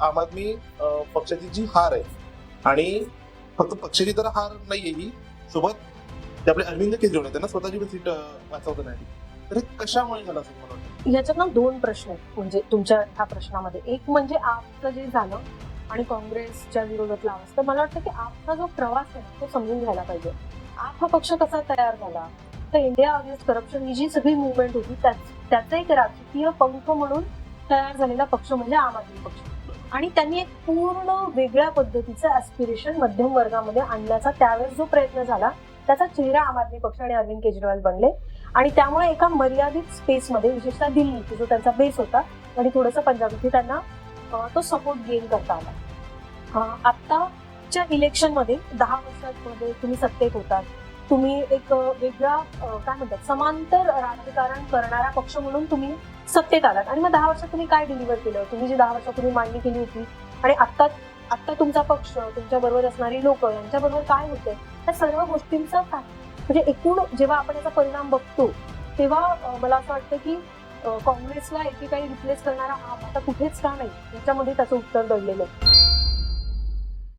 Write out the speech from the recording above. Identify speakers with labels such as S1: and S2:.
S1: आम आदमी पक्षाची जी हार आहे आणि फक्त पक्षाची तर हार नाहीये ही. सोबत ते आपले अरविंद केजरीवाल आहेत त्यांना स्वतःची पण सीट वाचवता नाही तर हे कशामुळे झालं असं मला वाटतं?
S2: याच्यात ना दोन प्रश्न आहेत. म्हणजे तुमच्या ह्या प्रश्नामध्ये. एक म्हणजे आपचं जे झालं आणि काँग्रेसच्या विरोधातला आवाज तर मला वाटतं की आपचा जो प्रवास आहे तो समजून घ्यायला पाहिजे. आप हा पक्ष कसा तयार झाला? तर इंडिया अगेन्स्ट करप्शन ही जी सगळी मुवमेंट होती त्याच- त्याचा एक राजकीय पंख म्हणून तयार झालेला पक्ष म्हणजे आम आदमी पक्ष. आणि त्यांनी एक पूर्ण वेगळ्या पद्धतीचं ऍस्पिरेशन मध्यम वर्गामध्ये आणण्याचा त्यावेळेस जो प्रयत्न झाला त्याचा चेहरा आम आदमी पक्ष आणि अरविंद केजरीवाल बनले. आणि त्यामुळे एका मर्यादित स्पेसमध्ये विशेषतः दिल्ली की जो त्यांचा बेस होता आणि थोडंसं पंजाब इथे त्यांना तो सपोर्ट गेन करता आला. आत्ताच्या इलेक्शनमध्ये दहा वर्षांमध्ये तुम्ही सत्तेत होतात. तुम्ही एक वेगळा काय म्हणतात समांतर राजकारण करणारा पक्ष म्हणून तुम्ही सत्तेत आलात. आणि मग दहा वर्षात तुम्ही काय डिलिव्हर केलं? तुम्ही जी दहा वर्षापूर्वी मांडणी केली होती आणि आत्ता आत्ता तुमचा पक्ष तुमच्या बरोबर असणारी लोक यांच्या बरोबर काय होते या सर्व गोष्टींचा काय? म्हणजे एकूण जेव्हा आपण याचा परिणाम बघतो तेव्हा मला असं वाटतं की काँग्रेसला काँग्रेसला एकेकाळी रिप्लेस करणारा हा आता कुठेच का नाही? याच्यामध्ये त्याचं उत्तर दडलेलं आहे.